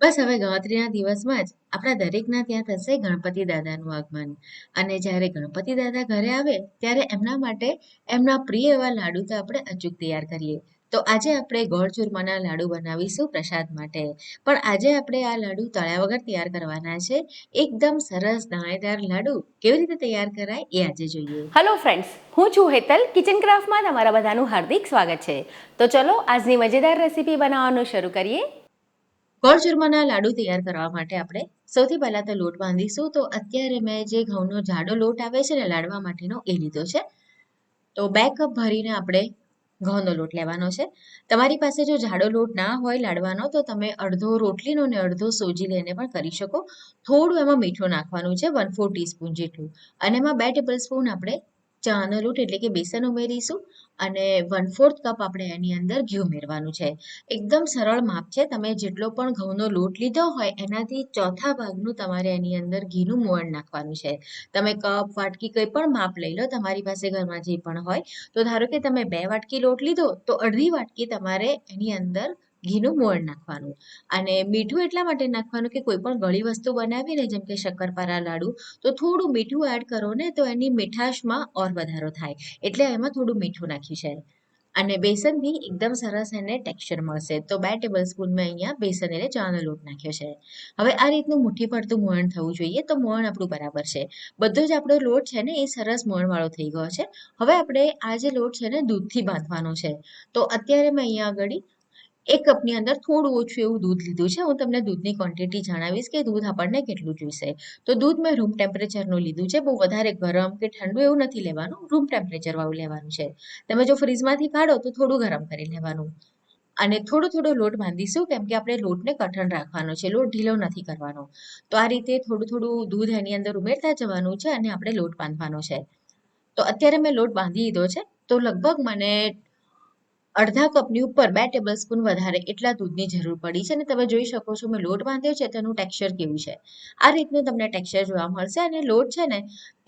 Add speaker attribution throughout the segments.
Speaker 1: બસ હવે ગણતરીના દિવસમાં જ આપણા દરેકના ત્યાં થશે ગણપતિ દાદાનું આગમન. અને જ્યારે ગણપતિ દાદા ઘરે આવે, ત્યારે એમના માટે એમના પ્રિય એવા લાડુ તો આપણે અચૂક તૈયાર કરીએ. તો આજે આપણે ગોળ ચૂરમાના લાડુ બનાવીશું પ્રસાદ માટે. પણ આજે આપણે આ લાડુ તળ્યા વગર તૈયાર કરવાના છે. એકદમ સરસ દાણેદાર લાડુ કેવી રીતે તૈયાર કરાય એ આજે જોઈએ.
Speaker 2: હલો ફ્રેન્ડ્સ હું છું હેતલ. કિચન ક્રાફ્ટમાં તમારા બધાનું હાર્દિક સ્વાગત છે. તો ચલો આજની મજેદાર રેસીપી બનાવવાનું શરૂ કરીએ.
Speaker 1: ગોળ ચૂરમાના લાડુ તૈયાર કરવા માટે આપણે સૌથી પહેલા તો લોટ બાંધીશું. તો અત્યારે મેં જે ઘઉંનો જાડો લોટ આવે છે ને લાડવા માટેનો એ લીધો છે. તો બે કપ ભરીને આપણે ઘઉંનો લોટ લેવાનો છે. તમારી પાસે જો જાડો લોટ ના હોય લાડવાનો, તો તમે અડધો રોટલીનો ને અડધો સોજી લઈને પણ કરી શકો. થોડું એમાં મીઠું નાખવાનું છે વન ફોર ટીસ્પૂન જેટલું. અને એમાં બે ટેબલ સ્પૂન આપણે લોટ એટલે કે બેસન ઉમેરીશું અને વન ફોર્થ કપ આપણે એની અંદર ઘી ઉમેરવાનું છે. એકદમ સરળ માપ છે. તમે જેટલો પણ ઘઉંનો લોટ લીધો હોય એનાથી ચોથા ભાગનું તમારે એની અંદર ઘીનું મોણ નાખવાનું છે. તમે કપ, વાટકી કંઈ પણ માપ લઈ લો તમારી પાસે ઘરમાં જે પણ હોય. તો ધારો કે તમે બે વાટકી લોટ લીધો તો અડધી વાટકી તમારે એની અંદર ઘીનું મોણ નાખવાનું. અને મીઠું એટલા માટે નાખવાનું કે કોઈ પણ ગળી વસ્તુ બનાવીને, જેમ કે શક્કરપારા લાડુ, તો થોડું મીઠું એડ કરો ને તો એની મીઠાશમાં ઓર વધારો થાય. એટલે એમાં થોડું મીઠું નાખ્યું છે. અને બેસનથી એકદમ સરસ એને ટેક્સચર મળશે. તો બે ટેબલ સ્પૂન મેં અહીંયા બેસન એટલે ચાનો લોટ નાખ્યો છે. હવે આ રીતનું મુઠ્ઠી પડતું મોણ થવું જોઈએ તો મોણ આપણું બરાબર છે. બધો જ આપણો લોટ છે ને એ સરસ મોણવાળો થઈ ગયો છે. હવે આપણે આ જે લોટ છે ને દૂધથી બાંધવાનો છે. તો અત્યારે મેં અહીંયા આગળ એક કપની અંદર થોડું ઓછું એવું દૂધ લીધું છે. હું તમને દૂધની ક્વોન્ટિટી જણાવીશ કે દૂધ આપણને કેટલું જોઈશે. તો દૂધ મેં રૂમ ટેમ્પરેચરનું લીધું છે. બહુ વધારે ગરમ કે ઠંડુ એવું નથી લેવાનું. રૂમ ટેમ્પરેચર વાળું લેવાનું છે. તમે જો ફ્રીજમાંથી કાઢો તો થોડું ગરમ કરી લેવાનું. અને થોડો થોડો લોટ બાંધીશું કેમ કે આપણે લોટને કઠણ રાખવાનો છે. લોટ ઢીલો નથી કરવાનો. તો આ રીતે થોડું થોડું દૂધ એની અંદર ઉમેરતા જવાનું છે અને આપણે લોટ બાંધવાનો છે. તો અત્યારે મેં લોટ બાંધી દીધો છે. તો લગભગ મને અડધા કપની ઉપર બે ટેબલ સ્પૂન વધારે એટલા દૂધની જરૂર પડી છે અને તમે જોઈ શકો છો મેં લોટ બાંધ્યો છે, તેનું ટેક્સચર કેવું છે. આ રીતનું તમને ટેક્સચર જોવા મળશે અને લોટ છે ને,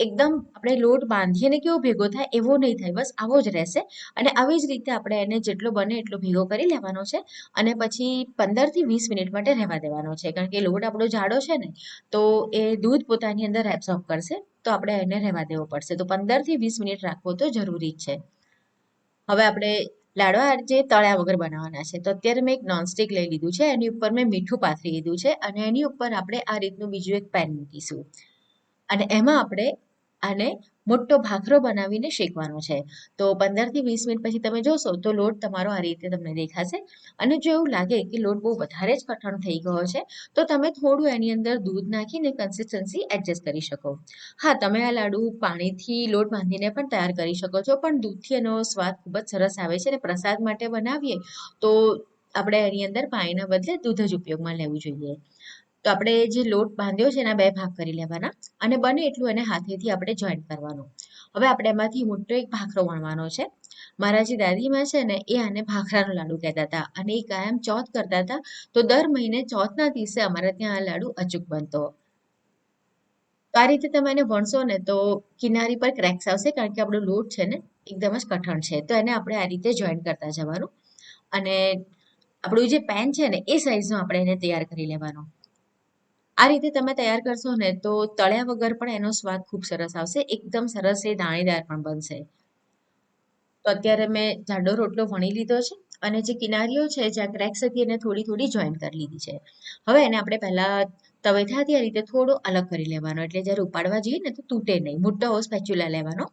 Speaker 1: એકદમ આપણે લોટ બાંધીએ ને કેવો ભેગો થાય એવો નહીં થાય, બસ આવો જ રહેશે. અને આવી જ રીતે આપણે એને જેટલો બને એટલો ભેગો કરી લેવાનો છે અને પછી પંદરથી વીસ મિનિટ માટે રહેવા દેવાનો છે. કારણ કે લોટ આપણો જાડો છે ને, તો એ દૂધ પોતાની અંદર એબ્સોર્બ કરશે, તો આપણે એને રહેવા દેવો પડશે. તો પંદરથી વીસ મિનિટ રાખવો તો જરૂરી છે. હવે આપણે લાડવા જે તળ્યા વગર બનાવવાના છે. તો અત્યારે મેં એક નોનસ્ટિક લઈ લીધું છે. એની ઉપર મેં મીઠું પાથરી લીધું છે અને એની ઉપર આપણે આ રીતનું બીજું એક પેન મૂકીશું. અને એમાં આપણે આને મોટો ભાખરો બનાવીને શેકવાનો છે. તો પંદરથી વીસ મિનિટ પછી તમે જોશો તો લોટ તમારો આ રીતે તમને દેખાશે. અને જો એવું લાગે કે લોટ બહુ વધારે જ કઠણ થઈ ગયો છે, તો તમે થોડું એની અંદર દૂધ નાખીને કન્સિસ્ટન્સી એડજસ્ટ કરી શકો. હા, તમે આ લાડુ પાણીથી લોટ બાંધીને પણ તૈયાર કરી શકો છો, પણ દૂધથી એનો સ્વાદ ખૂબ જ સરસ આવે છે અને પ્રસાદ માટે બનાવીએ તો આપણે એની અંદર પાણીના બદલે દૂધ જ ઉપયોગમાં લેવું જોઈએ. તો આપણે જે લોટ બાંધ્યો છે એના બે ભાગ કરી લેવાના અને બને એટલું એને હાથેથી આપણે જોઈન્ટ કરવાનું. હવે આપણે એમાંથી મોટો એક ભાખરો વણવાનો છે. મારા જે દાદીમાં છે ને, એ આને ભાખરાનો લાડુ કહેતા હતા અને એ કાયમ ચોથ કરતા હતા. તો દર મહિને ચોથના દિવસે અમારે ત્યાં આ લાડુ અચૂક બનતો. તો આ રીતે તમે એને વણશો ને, તો કિનારી પર ક્રેક્સ આવશે કારણ કે આપણો લોટ છે ને, એકદમ જ કઠણ છે. તો એને આપણે આ રીતે જોઈન્ટ કરતા જવાનું અને આપણું જે પેન છે ને, એ સાઈઝનો આપણે એને તૈયાર કરી લેવાનો. આ રીતે તમે તૈયાર કરશો ને તો તળ્યા વગર પણ એનો સ્વાદ ખૂબ સરસ આવશે. એકદમ સરસ એ દાણેદાર પણ બનશે. તો અત્યારે મેં જાડો રોટલો વણી લીધો છે અને જે કિનારીઓ છે જ્યાં ક્રેક્સ હતી એને થોડી થોડી જોઈન કરી લીધી છે. હવે એને આપણે પહેલાં તવેથાથી આ રીતે થોડો અલગ કરી લેવાનો. એટલે જ્યારે ઉપાડવા જઈએ ને તો તૂટે નહીં. મોટો સ્પેચ્યુલા લેવાનો.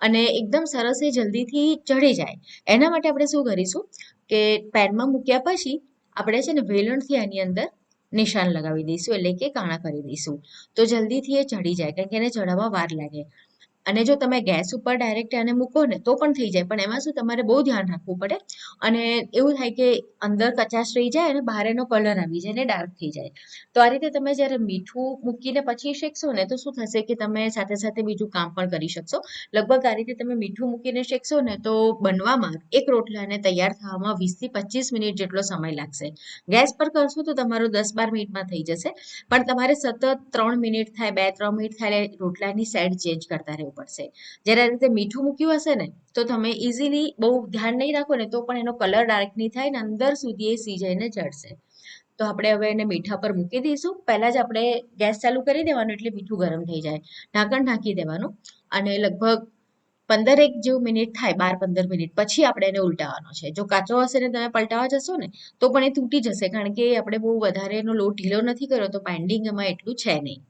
Speaker 1: અને એકદમ સરસ એ જલ્દીથી ચડી જાય. એના માટે આપણે શું કરીશું કે પેનમાં મૂક્યા પછી આપણે છે ને વેલણથી એની અંદર નિશાન લગાવી દઈશું એટલે કે કાણા કરી દઈશું. તો જલ્દીથી એ ચડી જાય, કારણ કે એને ચડવામાં વાર લાગે. અને જો તમે ગેસ ઉપર ડાયરેક્ટ આને મૂકો ને, તો પણ થઈ જાય. પણ એમાં શું, તમારે બહુ ધ્યાન રાખવું પડે. અને એવું થાય કે અંદર કચાશ રહી જાય અને બહાર એનો કલર આવી જાય ને ડાર્ક થઈ જાય. તો આ રીતે તમે જ્યારે મીઠું મૂકીને પછી શેકશો ને, તો શું થશે કે તમે સાથે સાથે બીજું કામ પણ કરી શકશો. લગભગ આ રીતે તમે મીઠું મૂકીને શેકશો ને, તો બનવામાં એક રોટલાને તૈયાર થવામાં વીસથી પચીસ મિનિટ જેટલો સમય લાગશે. ગેસ પર કરશો તો તમારો દસ બાર મિનિટમાં થઈ જશે. પણ તમારે સતત ત્રણ મિનિટ થાય, બે ત્રણ મિનિટ થાય રોટલાની સાઈડ ચેન્જ કરતા રહેવું પડશે. જ્યારે આ રીતે મીઠું મૂક્યું હશે ને, તો તમે ઇઝીલી બહુ ધ્યાન નહીં રાખો ને, તો પણ એનો કલર ડાર્ક નહીં થાય ને, અંદર સુધી એ સીજાઈને ચડશે. તો આપણે હવે એને મીઠા પર મૂકી દઈશું. પહેલાં જ આપણે ગેસ ચાલુ કરી દેવાનું એટલે મીઠું ગરમ થઈ જાય. ઢાંકણ ઢાંકી દેવાનું અને લગભગ પંદર એક જેવું મિનિટ થાય બાર પંદર મિનિટ પછી આપણે એને ઉલટાવવાનો છે. જો કાચો હશે ને, તમે પલટાવા જશો ને, તો પણ એ તૂટી જશે, કારણ કે આપણે બહુ વધારે એનો લોટ ઢીલો નથી કર્યો, તો બાઇન્ડિંગ એમાં એટલું છે નહીં.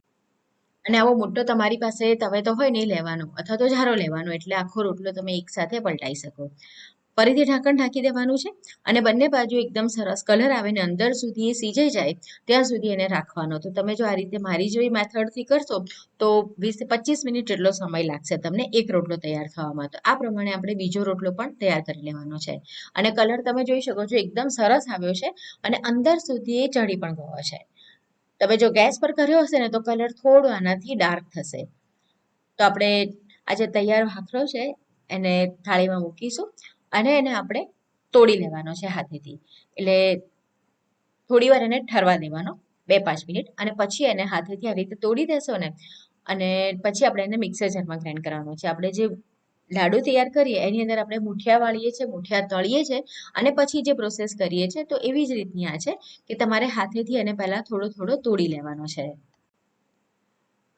Speaker 1: અને આવો મોટો તમારી પાસે તવે તો હોય નહીં લેવાનો, અથવા તો જારો લેવાનો, એટલે આખો રોટલો તમે એકસાથે પલટાઈ શકો. ફરીથી ઢાંકણ ઢાંકી દેવાનું છે અને બંને બાજુ એકદમ સરસ કલર આવે ને અંદર સુધી એ સીજાઈ જાય, ત્યાં સુધી એને રાખવાનો. તો તમે જો આ રીતે મારી જેવી મેથડથી કરશો, તો વીસ પચીસ મિનિટ જેટલો સમય લાગશે તમને એક રોટલો તૈયાર થવામાં. તો આ પ્રમાણે આપણે બીજો રોટલો પણ તૈયાર કરી લેવાનો છે. અને કલર તમે જોઈ શકો છો, એકદમ સરસ આવ્યો છે અને અંદર સુધી એ ચડી પણ ગયો છે. તમે જો ગેસ પર કર્યો હશે ને, તો કલર થોડો આનાથી ડાર્ક થશે. તો આપણે આ જે તૈયાર ભાખરો છે, એને થાળીમાં મૂકીશું અને એને આપણે તોડી લેવાનો છે હાથેથી. એટલે થોડી વાર એને ઠરવા દેવાનો, બે પાંચ મિનિટ, અને પછી એને હાથેથી આવી રીતે તોડી દેશો ને, અને પછી આપણે એને મિક્સર જારમાં ગ્રાઇન્ડ કરવાનો છે. આપણે જે લાડુ તૈયાર કરીએ, એની અંદર આપણે મુઠિયા વાળીએ છીએ, મુઠિયા તળીએ છીએ અને પછી જે પ્રોસેસ કરીએ છીએ, તો એવી જ રીતની આ છે કે તમારે હાથેથી એને પહેલાં થોડો થોડો તોડી લેવાનો છે.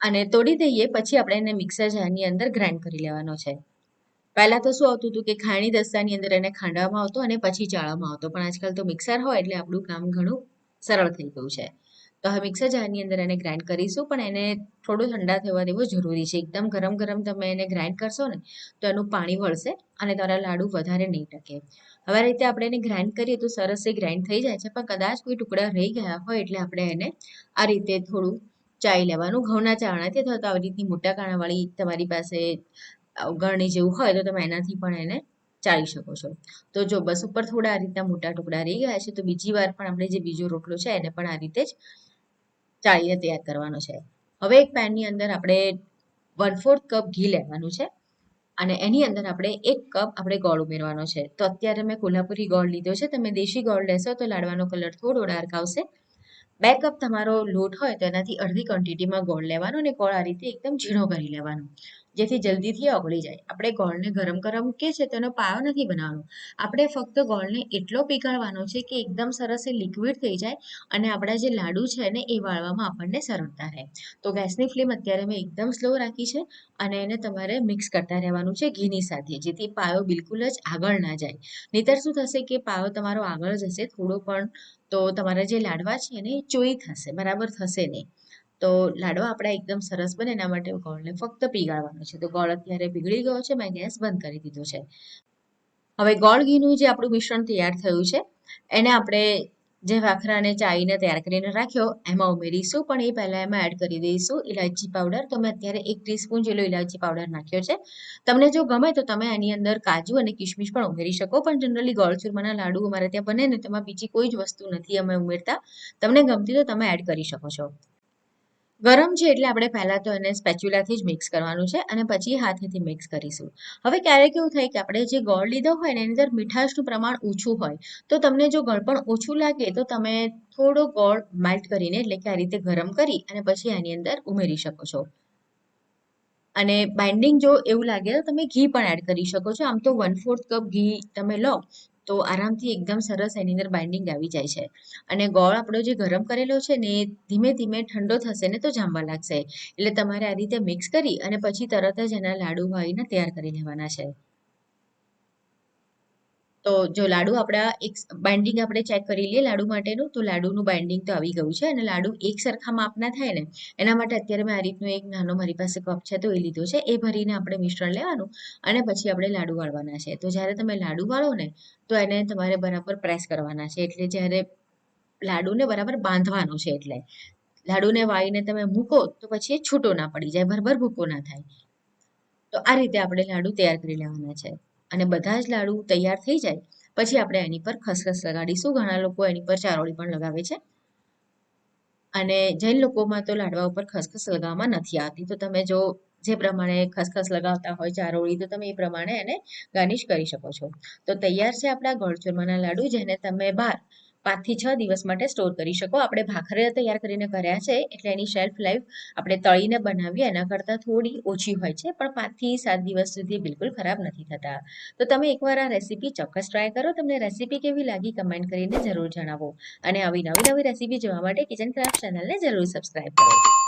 Speaker 1: અને તોડી દઈએ, પછી આપણે એને મિક્સર જારની અંદર ગ્રાઇન્ડ કરી લેવાનો છે. પહેલા તો શું આવતું હતું કે ખાણી દસ્તાની અંદર એને ખાંડવામાં આવતો અને પછી ચાળવામાં આવતો, પણ આજકાલ તો મિક્સર હોય એટલે આપણું કામ ઘણું સરળ થઈ ગયું છે. તો હવે મિક્સર જારની અંદર એને ગ્રાઇન્ડ કરીશું, પણ એને થોડું ઠંડા થવા દેવો જરૂરી છે. એકદમ ગરમ ગરમ તમે એને ગ્રાઇન્ડ કરશો ને, તો એનું પાણી વળશે અને તમારા લાડુ વધારે નહીં ટકે. હવે રીતે આપણે એને ગ્રાઇન્ડ કરીએ તો સરસ એ ગ્રાઇન્ડ થઈ જાય છે, પણ કદાચ કોઈ ટુકડા રહી ગયા હોય એટલે આપણે એને આ રીતે થોડું ચાઈ લેવાનું. ઘઉંના ચાણાથી અથવા તો આવી રીતની મોટા કાણાવાળી તમારી પાસે ગળણી જેવું હોય તો તમે એનાથી પણ એને ચાળી શકો છો. તો જો બસ ઉપર થોડા આ રીતના મોટા ટુકડા રહી ગયા છે, તો બીજી વાર પણ આપણે જે બીજો રોટલો છે એને પણ આ રીતે જ ચાળીને તૈયાર કરવાનો છે. હવે એક પેનની અંદર આપણે વન ફોર્થ કપ ઘી લેવાનું છે અને એની અંદર આપણે એક કપ આપણે ગોળ ઉમેરવાનો છે. તો અત્યારે મેં કોલ્હાપુરી ગોળ લીધો છે. તમે દેશી ગોળ લેશો તો લાડવાનો કલર થોડો ડાર્ક આવશે. બે કપ તમારો લોટ હોય તો એનાથી અડધી ક્વોન્ટિટીમાં ગોળ લેવાનો અને ગોળ આ રીતે એકદમ ઝીણો કરી લેવાનો. જેથી જલ્દીથી ઓગળી જાય. આપણે ગોળને ગરમ કરવા મૂકીએ છીએ તેનો પાયો નથી બનાવવાનો. આપણે ફક્ત ગોળને એટલો પીગાળવાનો છે કે એકદમ સરસ એ લિક્વિડ થઈ જાય અને આપણા જે લાડુ છે ને એ વાળવામાં આપણને સરળતા રહે. તો ગેસની ફ્લેમ અત્યારે મેં એકદમ સ્લો રાખી છે અને એને તમારે મિક્સ કરતા રહેવાનું છે ઘીની સાથે, જેથી પાયો બિલકુલ જ આગળ ના જાય. નહીતર શું થશે કે પાયો તમારો આગળ જશે થોડો પણ, તો તમારા જે લાડવા છે ને એ ચોઈ થશે, બરાબર થશે નહીં. તો લાડવા આપણા એકદમ સરસ બને એના માટે ગોળને ફક્ત પીગાળવાનો છે. તો ગોળ અત્યારે પીગળી ગયો છે, મેં ગેસ બંધ કરી દીધો છે. હવે ગોળ ઘીનું જે આપણું મિશ્રણ તૈયાર થયું છે, એને આપણે જે વાખરાને ચાઈને તૈયાર કરીને રાખ્યો, એમાં ઉમેરીશું, પણ એ પહેલાં એમાં એડ કરી દઈશું ઇલાયચી પાવડર તો મેં અત્યારે એક ટીસ્પૂન જેટલો ઇલાયચી પાવડર નાખ્યો છે. તમને જો ગમે તો તમે એની અંદર કાજુ અને કિશમિશ પણ ઉમેરી શકો, પણ જનરલી ગોળ ચૂરમાના લાડુ અમારે ત્યાં બને ને તેમાં બીજી કોઈ જ વસ્તુ નથી અમે ઉમેરતા. તમને ગમતી તો તમે એડ કરી શકો છો. ગરમ છે એટલે આપણે પહેલાં તો એને સ્પેચ્યુલાથી જ મિક્સ કરવાનું છે અને પછી હાથેથી મિક્સ કરીશું. હવે ક્યારેક એવું થાય કે આપણે જે ગોળ લીધો હોય ને એની અંદર મીઠાશનું પ્રમાણ ઓછું હોય, તો તમને જો ગળપણ ઓછું લાગે તો તમે થોડો ગોળ મેલ્ટ કરીને એટલે કે આ રીતે ગરમ કરી અને પછી આની અંદર ઉમેરી શકો છો. અને બાઇન્ડિંગ જો એવું લાગે તો તમે ઘી પણ એડ કરી શકો છો. આમ તો વન ફોર્થ કપ ઘી તમે લો તો આરામથી એકદમ સરસ એની અંદર બાઇન્ડિંગ આવી જાય છે. અને ગોળ આપણો જે ગરમ કરેલો છે ને એ ધીમે ધીમે ઠંડો થશે ને તો જામવા લાગશે. એટલે તમારે આ રીતે મિક્સ કરી અને પછી તરત જ એના લાડુ વાળીને તૈયાર કરી લેવાના છે. તો જો લાડુ આપણા એક બાઇન્ડિંગ આપણે ચેક કરી લઈએ લાડુ માટેનું, તો લાડુનું બાઇન્ડિંગ તો આવી ગયું છે અને લાડુ એક સરખા માપના થાય ને, એના માટે અત્યારે મેં આ રીતનું એક નાનો મારી પાસે કપ છે તો એ લીધો છે, એ ભરીને આપણે મિશ્રણ લેવાનું અને પછી આપણે લાડુ વાળવાના છે. તો જ્યારે તમે લાડુ વાળો ને, તો એને તમારે બરાબર પ્રેસ કરવાના છે. એટલે જ્યારે લાડુને બરાબર બાંધવાનો છે એટલે, લાડુને વાળીને તમે મૂકો તો પછી એ છૂટો ના પડી જાય બરાબર ભૂકો ના થાય. તો આ રીતે આપણે લાડુ તૈયાર કરી લેવાના છે. અને બધા જ લાડુ તૈયાર થઈ જાય, પછી આપણે એની પર ખસખસ લગાડીશું. ઘણા લોકો એની પર ચારોળી પણ લગાવે છે. અને જૈન લોકોમાં તો લાડવા ઉપર ખસખસ લગાવવામાં નથી આવતી. તો તમે જો જે પ્રમાણે ખસખસ લગાવતા હોય, ચારોળી, તો તમે એ પ્રમાણે એને ગાર્નિશ કરી શકો છો. તો તૈયાર છે આપણા ગોળ ચૂરમાના લાડુ, જેને તમે બહાર પાંચથી છ દિવસ માટે સ્ટોર કરી શકો. આપણે ભાખરે તૈયાર કરીને કર્યા છે, એટલે એની શેલ્ફ લાઈફ આપણે તળીને બનાવીએ, એના કરતાં થોડી ઓછી હોય છે, પણ પાંચથી સાત દિવસ સુધી બિલકુલ ખરાબ નથી થતા. તો તમે એકવાર આ રેસીપી ચોક્કસ ટ્રાય કરો. તમને રેસીપી કેવી લાગી કમેન્ટ કરીને જરૂર જણાવો. અને આવી નવી નવી રેસીપી જોવા માટે કિચન ક્રાફ્ટ ચેનલને જરૂર સબસ્ક્રાઈબ કરો.